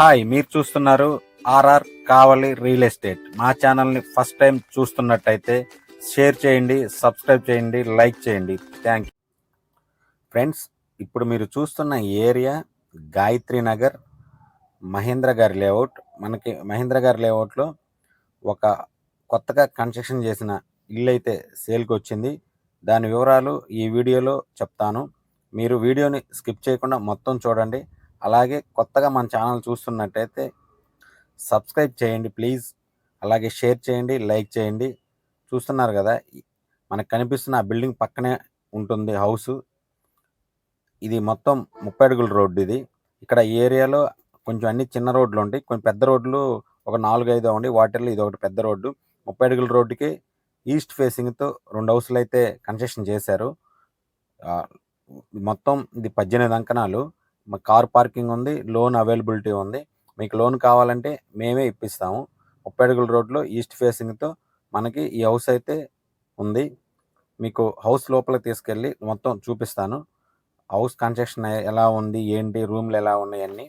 Hi మీరు చూస్తున్నారు RR కావలి real estate. మా ఛానల్ని ఫస్ట్ టైం చూస్తున్నట్టయితే షేర్ చేయండి సబ్స్క్రైబ్ చేయండి లైక్ చేయండి. థ్యాంక్ యూ ఫ్రెండ్స్ ఇప్పుడు మీరు చూస్తున్న ఏరియా గాయత్రి నగర్ మహేంద్ర గారి లేఅవుట్. మనకి మహేంద్ర గారి లేఅవుట్లో ఒక కొత్తగా కన్స్ట్రక్షన్ చేసిన ఇల్లు అయితే సేల్కి వచ్చింది దాని వివరాలు ఈ వీడియోలో చెప్తాను. మీరు వీడియోని స్కిప్ చేయకుండా మొత్తం చూడండి. అలాగే కొత్తగా మన ఛానల్ చూస్తున్నట్టయితే సబ్స్క్రైబ్ చేయండి ప్లీజ్. అలాగే షేర్ చేయండి లైక్ చేయండి. చూస్తున్నారు కదా మనకు కనిపిస్తున్న ఆ బిల్డింగ్ పక్కనే ఉంటుంది హౌస్. ఇది మొత్తం ముప్పై అడుగుల రోడ్డు ఇది. ఇక్కడ ఏరియాలో కొంచెం అన్ని చిన్న రోడ్లు ఉంటాయి. కొంచెం పెద్ద రోడ్లు ఒక నాలుగు ఐదు ఉండి వాటిల్లో ఇది ఒకటి పెద్ద రోడ్డు. ముప్పై అడుగుల రోడ్డుకి ఈస్ట్ ఫేసింగ్తో రెండు హౌస్లు అయితే కన్స్ట్రక్షన్ చేశారు. మొత్తం ఇది పద్దెనిమిది అంకణాలు. కార్ పార్కింగ్ ఉంది లోన్ అవైలబిలిటీ ఉంది. మీకు లోన్ కావాలంటే మేమే ఇప్పిస్తాము. ముప్పై అడుగుల రోడ్లో ఈస్ట్ ఫేసింగ్తో మనకి ఈ హౌస్ అయితే ఉంది. మీకు హౌస్ లోపల తీసుకెళ్ళి మొత్తం చూపిస్తాను. హౌస్ కన్స్ట్రక్షన్ ఎలా ఉంది ఏంటి రూమ్లు ఎలా ఉన్నాయని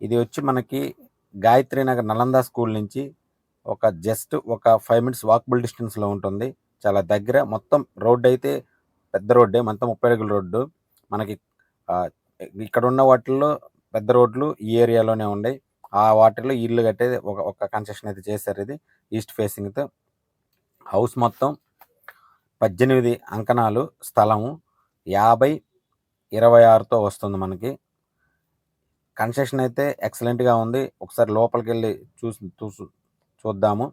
ఇది వచ్చి మనకి గాయత్రి నగర్ నలంద స్కూల్ నుంచి ఒక జస్ట్ ఒక ఫైవ్ మినిట్స్ వాకబుల్ డిస్టెన్స్లో ఉంటుంది. చాలా దగ్గర మొత్తం రోడ్డు అయితే పెద్ద రోడ్డే మొత్తం ముప్పై అడుగుల రోడ్డు. మనకి ఇక్కడ ఉన్న వాటిల్లో పెద్ద రోడ్లు ఈ ఏరియాలోనే ఉన్నాయి ఆ వాటిల్లో ఇల్లు కట్టేది ఒక ఒక కన్స్ట్రక్షన్ అయితే చేశారు ఇది. ఈస్ట్ ఫేసింగ్తో హౌస్ మొత్తం పద్దెనిమిది అంకణాలు స్థలము యాభై ఇరవై ఆరుతో వస్తుంది మనకి. కన్స్ట్రక్షన్ అయితే ఎక్సలెంట్గా ఉంది. ఒకసారి లోపలికి వెళ్ళి చూసి చూసు చూద్దాము.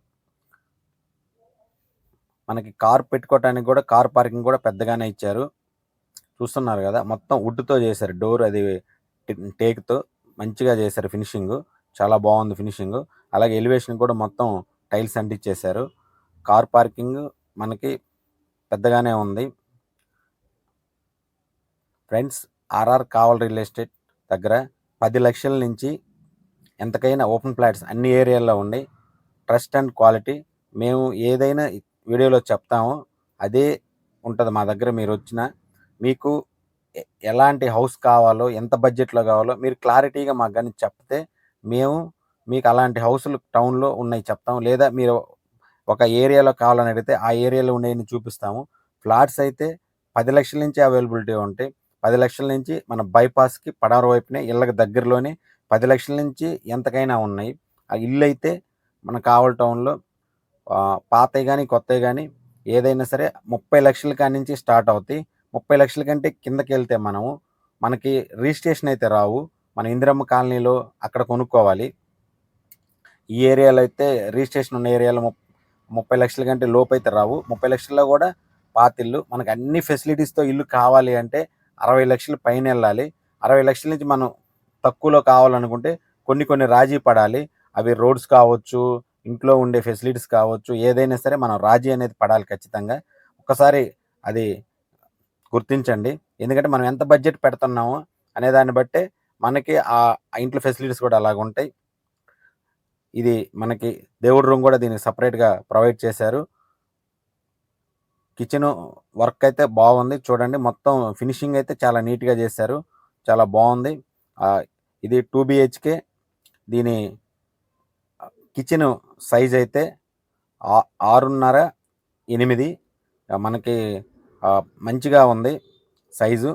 మనకి కార్ పెట్టుకోవటానికి కూడా కార్ పార్కింగ్ కూడా పెద్దగానే ఇచ్చారు. చూస్తున్నారు కదా మొత్తం వుడ్తో చేశారు. డోర్ అది టేక్తో మంచిగా చేశారు ఫినిషింగ్. చాలా బాగుంది ఫినిషింగ్. అలాగే ఎలివేషన్ కూడా మొత్తం టైల్స్ అంటించేశారు కార్ పార్కింగ్ మనకి పెద్దగానే ఉంది. ఫ్రెండ్స్ ఆర్ఆర్ కావల్ రియల్ ఎస్టేట్ దగ్గర పది లక్షల నుంచి ఎంతకైనా ఓపెన్ ప్లాట్స్ అన్ని ఏరియాల్లో ఉండి ట్రస్ట్ అండ్ క్వాలిటీ మేము ఏదైనా వీడియోలో చెప్తామో. అదే ఉంటుంది మా దగ్గర మీరు వచ్చిన మీకు ఎలాంటి హౌస్ కావాలో ఎంత బడ్జెట్లో కావాలో మీరు క్లారిటీగా మాకు కానీ చెప్తే మేము మీకు అలాంటి హౌస్లు టౌన్లో ఉన్నాయి చెప్తాము. లేదా మీరు ఒక ఏరియాలో కావాలని అడిగితే ఆ ఏరియాలో ఉండేవి చూపిస్తాము. ఫ్లాట్స్ అయితే పది లక్షల నుంచి అవైలబిలిటీ ఉంటాయి. పది లక్షల నుంచి మన బైపాస్కి పడమర వైపునే ఇళ్ళకి దగ్గరలోనే పది లక్షల నుంచి ఎంతకైనా ఉన్నాయి. ఆ ఇల్లు అయితే మన కావల్ టౌన్లో పాతవి కానీ కొత్తవి కానీ ఏదైనా సరే ముప్పై లక్షల కాడి నుంచి స్టార్ట్ అవుతాయి. ముప్పై లక్షల కంటే కిందకి వెళ్తే మనము మనకి రిజిస్ట్రేషన్ అయితే రావు. మన ఇందిరమ్మ కాలనీలో అక్కడ కొనుక్కోవాలి. ఈ ఏరియాలో అయితే రిజిస్ట్రేషన్ ఉన్న ఏరియాలో ముప్ ముప్పై లక్షల కంటే లోపు అయితే రావు. ముప్పై లక్షల్లో కూడా పాతిల్లు మనకు అన్ని ఫెసిలిటీస్తో ఇల్లు కావాలి అంటే అరవై లక్షల పైన వెళ్ళాలి. అరవై లక్షల నుంచి మనం తక్కువలో కావాలనుకుంటే కొన్ని కొన్ని రాజీ పడాలి. అవి రోడ్స్ కావచ్చు ఇంట్లో ఉండే ఫెసిలిటీస్ కావచ్చు ఏదైనా సరే మనం రాజీ అనేది పడాలి ఖచ్చితంగా. ఒకసారి అది గుర్తించండి. ఎందుకంటే మనం ఎంత బడ్జెట్ పెడుతున్నామో అనే దాన్ని బట్టే మనకి ఆ ఇంట్లో ఫెసిలిటీస్ కూడా అలాగ ఉంటాయి. ఇది మనకి దేవుడి రూమ్ కూడా దీనికి సపరేట్గా ప్రొవైడ్ చేశారు. కిచెన్ వర్క్ అయితే బాగుంది. చూడండి మొత్తం ఫినిషింగ్ అయితే చాలా నీట్గా చేశారు. చాలా బాగుంది. ఇది టూ బిహెచ్కే. దీని కిచెన్ సైజ్ అయితే ఆరున్నర ఎనిమిది. మనకి మంచిగా ఉంది సైజు.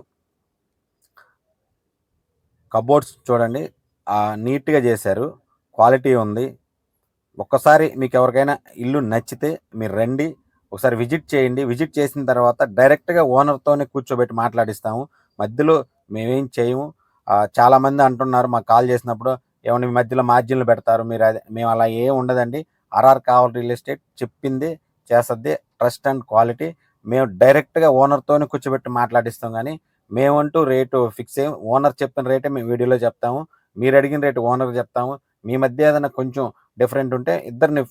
కబోర్డ్స్ చూడండి నీట్గా చేశారు. క్వాలిటీ ఉంది. ఒక్కసారి మీకు ఎవరికైనా ఇల్లు నచ్చితే మీరు రండి ఒకసారి విజిట్ చేయండి. విజిట్ చేసిన తర్వాత డైరెక్ట్గా ఓనర్తోనే కూర్చోబెట్టి మాట్లాడిస్తాము. మధ్యలో మేమేం చేయము. చాలామంది అంటున్నారు మాకు కాల్ చేసినప్పుడు ఏమన్నా మీ మధ్యలో మార్జిన్లు పెడతారు మీరు అదే మేము అలా ఏం ఉండదండి. ఆర్ఆర్ కావాలి రియల్ ఎస్టేట్ చెప్పింది చేస్తుంది ట్రస్ట్ అండ్ క్వాలిటీ. మేము డైరెక్ట్గా ఓనర్తోనే కూర్చోబెట్టి మాట్లాడిస్తాం కానీ మేమంటూ రేటు ఫిక్స్ అయ్యి ఓనర్ చెప్పిన రేటే మేము వీడియోలో చెప్తాము. మీరు అడిగిన రేటు ఓనర్ చెప్తాము. మీ మధ్య ఏదైనా కొంచెం డిఫరెంట్ ఉంటే ఇద్దరిని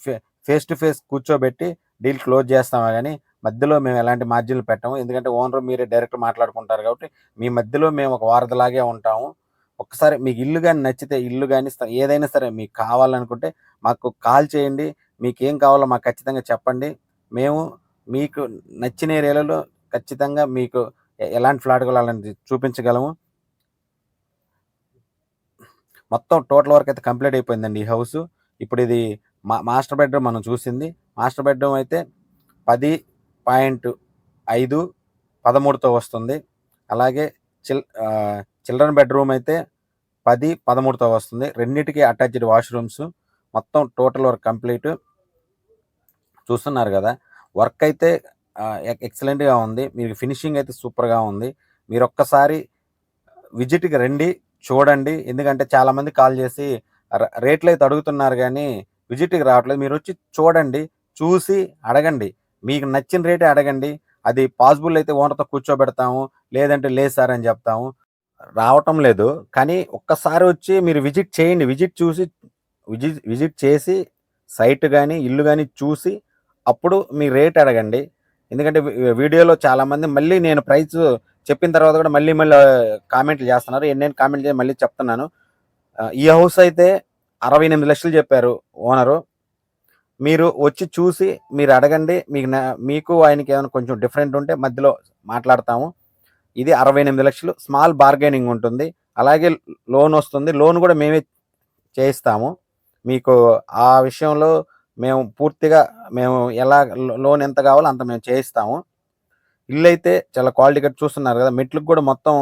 ఫేస్ టు ఫేస్ కూర్చోబెట్టి డీల్ క్లోజ్ చేస్తాము కానీ మధ్యలో మేము ఎలాంటి మార్జిన్లు పెట్టాము. ఎందుకంటే ఓనర్ మీరే డైరెక్ట్ మాట్లాడుకుంటారు కాబట్టి మీ మధ్యలో మేము ఒక వారధిలాగే ఉంటాము. ఒకసారి మీకు ఇల్లు కానీ నచ్చితే ఇల్లు కానీ ఏదైనా సరే మీకు కావాలనుకుంటే మాకు కాల్ చేయండి. మీకు ఏం కావాలో మాకు ఖచ్చితంగా చెప్పండి. మేము మీకు నచ్చిన ఏరియాలలో ఖచ్చితంగా మీకు ఎలాంటి ఫ్లాట్ కావాలని చూపించగలము. మొత్తం టోటల్ వర్క్ అయితే కంప్లీట్ అయిపోయిందండి ఈ హౌస్. ఇప్పుడు ఇది మా మాస్టర్ బెడ్రూమ్ మనం చూసింది. మాస్టర్ బెడ్రూమ్ అయితే పది పాయింట్ ఐదు పదమూడుతో వస్తుంది. అలాగే చిల్ చిల్డ్రన్ బెడ్రూమ్ అయితే పది పదమూడుతో వస్తుంది. రెండింటికి అటాచ్డ్ వాష్రూమ్స్. మొత్తం టోటల్ వర్క్ కంప్లీట్. చూస్తున్నారు కదా. వర్క్ అయితే ఎక్సలెంట్గా ఉంది. మీకు ఫినిషింగ్ అయితే సూపర్గా ఉంది. మీరు ఒక్కసారి విజిట్కి రండి చూడండి. ఎందుకంటే చాలామంది కాల్ చేసి రేట్లు అయితే అడుగుతున్నారు కానీ విజిట్కి రావట్లేదు. మీరు వచ్చి చూడండి చూసి అడగండి. మీకు నచ్చిన రేటే అడగండి. అది పాసిబుల్ అయితే ఓనర్తో కూర్చోబెడతాము లేదంటే లేదు సార్ అని చెప్తాము. రావటం లేదు. కానీ ఒక్కసారి వచ్చి మీరు విజిట్ చేయండి. విజిట్ చూసి విజిట్ విజిట్ చేసి సైట్ కానీ ఇల్లు కానీ చూసి అప్పుడు మీ రేట్ అడగండి. ఎందుకంటే వీడియోలో చాలామంది మళ్ళీ నేను ప్రైస్ చెప్పిన తర్వాత కూడా మళ్ళీ మళ్ళీ కామెంట్లు చేస్తున్నారు. ఎన్నెన్ని కామెంట్ చేసి మళ్ళీ చెప్తున్నాను. ఈ హౌస్ అయితే అరవై ఎనిమిది లక్షలు చెప్పారు ఓనరు మీరు వచ్చి చూసి మీరు అడగండి. మీకు నా- మీకు ఆయనకి ఏమైనా కొంచెం డిఫరెంట్ ఉంటే మధ్యలో మాట్లాడతాము. ఇది అరవై ఎనిమిది లక్షలు. స్మాల్ బార్గెనింగ్ ఉంటుంది. అలాగే లోన్ వస్తుంది. లోన్ కూడా మేమే చేయిస్తాము. మీకు ఆ విషయంలో మేము పూర్తిగా మేము ఎలా లోన్ ఎంత కావాలో అంత మేము చేయిస్తాము. ఇల్లు అయితే చాలా క్వాలిటీ కట్టి చూస్తున్నారు కదా మెట్లకు కూడా మొత్తం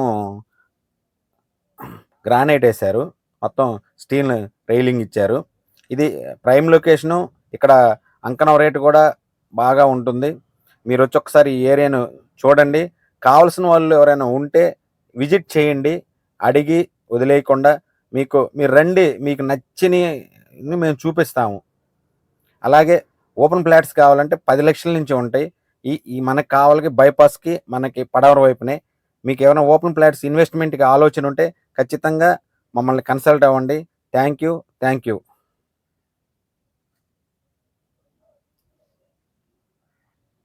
గ్రానైట్ వేశారు. మొత్తం స్టీల్ రైలింగ్ ఇచ్చారు. ఇది ప్రైమ్ లొకేషను ఇక్కడ అంకణం రేటు కూడా బాగా ఉంటుంది. మీరు వచ్చి ఒకసారి ఈ ఏరియాను చూడండి. కావాల్సిన వాళ్ళు ఎవరైనా ఉంటే విజిట్ చేయండి. అడిగి వదిలేయకుండా మీకు మీరు రండి. మీకు నచ్చిని మేము చూపిస్తాము. అలాగే ఓపెన్ ప్లాట్స్ కావాలంటే పది లక్షల నుంచి ఉంటాయి. ఈ ఈ మనకు కావాలకి బైపాస్కి మనకి పడవర వైపునే. మీకు ఏమైనా ఓపెన్ ప్లాట్స్ ఇన్వెస్ట్మెంట్కి ఆలోచన ఉంటే ఖచ్చితంగా మమ్మల్ని కన్సల్ట్ అవ్వండి. Thank you thank you.